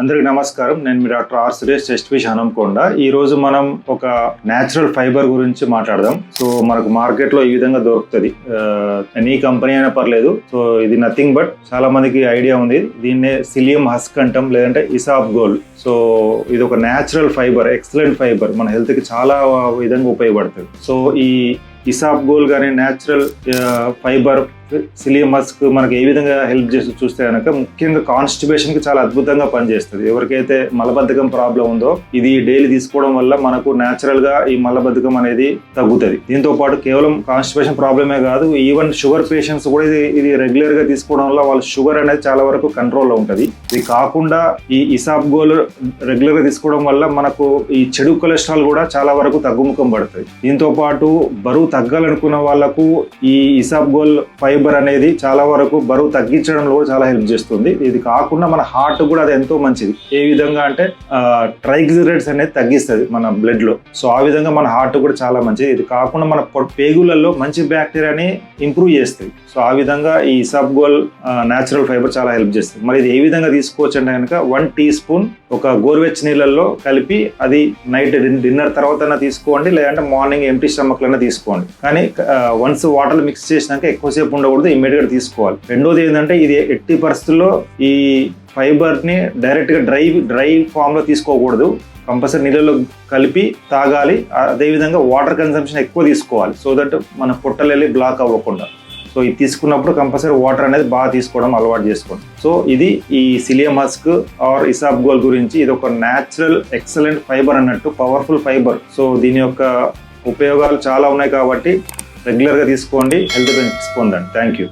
అందరికి నమస్కారం. నేను మీ డాక్టర్ ఆర్ సురేష్ చెస్ట్ ఫిష్ హనంకొండ ఈ రోజు మనం ఒక నేచురల్ ఫైబర్ గురించి మాట్లాడదాం. సో మనకు మార్కెట్లో ఈ విధంగా దొరుకుతుంది. ఎనీ కంపెనీ అయినా పర్లేదు. సో ఇది నథింగ్ బట్ చాలా మందికి ఐడియా ఉంది. దీన్నే సిలియం హస్క్ అంటాం లేదంటే ఇసాబ్ గోల్డ్. సో ఇది ఒక నేచురల్ ఫైబర్ ఎక్సలెంట్ ఫైబర్. మన హెల్త్కి చాలా విధంగా ఉపయోగపడుతుంది. సో ఈ ఇసాబ్ గోల్ కానీ న్యాచురల్ ఫైబర్ సిలియం మస్క్ మనకి ఏ విధంగా హెల్ప్ చేసి చూస్తే కనుక ముఖ్యంగా కాన్స్టిబేషన్కి చాలా అద్భుతంగా పనిచేస్తుంది. ఎవరికైతే మలబద్ధకం ప్రాబ్లం ఉందో ఇది డైలీ తీసుకోవడం వల్ల మనకు న్యాచురల్గా ఈ మలబద్ధకం అనేది తగ్గుతుంది. దీంతో పాటు కేవలం కాన్స్టిబేషన్ ప్రాబ్లమే కాదు ఈవెన్ షుగర్ పేషెంట్స్ కూడా ఇది ఇది రెగ్యులర్గా తీసుకోవడం వల్ల వాళ్ళ షుగర్ అనేది చాలా వరకు కంట్రోల్లో ఉంటుంది. ఇది కాకుండా ఈ ఇసాబ్ గోల్ రెగ్యులర్గా తీసుకోవడం వల్ల మనకు ఈ చెడు కొలెస్ట్రాల్ కూడా చాలా వరకు తగ్గుముఖం పడుతుంది. దీంతో పాటు బరువు తగ్గాలనుకున్న వాళ్ళకు ఈ ఇసాబ్ గోల్ ఫైబర్ అనేది చాలా వరకు బరువు తగ్గించడంలో కూడా చాలా హెల్ప్ చేస్తుంది. ఇది కాకుండా మన హార్ట్ కూడా అది ఎంతో మంచిది. ఏ విధంగా అంటే ట్రైగ్లిజరైడ్స్ అనేది తగ్గిస్తుంది మన బ్లడ్లో సో ఆ విధంగా మన హార్ట్ కూడా చాలా మంచిది. ఇది కాకుండా మన పేగులలో మంచి బ్యాక్టీరియాని ఇంప్రూవ్ చేస్తుంది. సో ఆ విధంగా ఈ సబ్ గోల్ న్యాచురల్ ఫైబర్ చాలా హెల్ప్ చేస్తుంది. మరి ఇది ఏ విధంగా తీసుకోవచ్చు అంటే కనుక వన్ టీ స్పూన్ ఒక గోరువెచ్చ నీళ్ళల్లో కలిపి అది నైట్ డిన్నర్ తర్వాత తీసుకోండి. లేదంటే మార్నింగ్ ఎంటీ స్టమక్లైనా తీసుకోండి. కానీ వన్స్ వాటర్ మిక్స్ చేసినాక ఎక్కువసేపు ఉండకూడదు ఇమ్మీడియట్గా తీసుకోవాలి. రెండోది ఏంటంటే ఇది ఎట్టి పరిస్థితుల్లో ఈ ఫైబర్ని డైరెక్ట్గా డ్రై డ్రై ఫామ్లో తీసుకోకూడదు. కంపల్సరీ నీళ్ళలో కలిపి తాగాలి. అదేవిధంగా వాటర్ కన్సంప్షన్ ఎక్కువ తీసుకోవాలి. సో దట్ మన పొట్టలు వెళ్ళి బ్లాక్ అవ్వకుండా. సో ఇది తీసుకున్నప్పుడు కంపల్సరీ వాటర్ అనేది బాగా తీసుకోవడం అలవాటు చేసుకోండి. సో ఇది ఈ psyllium husk or isabgol గురించి ఇది ఒక న్యాచురల్ ఎక్సలెంట్ ఫైబర్ అన్నట్టు పవర్ఫుల్ ఫైబర్ సో దీని యొక్క ఉపయోగాలు చాలా ఉన్నాయి కాబట్టి రెగ్యులర్గా తీసుకోండి. హెల్త్ బెనిఫిట్స్ పొందండి థ్యాంక్ యూ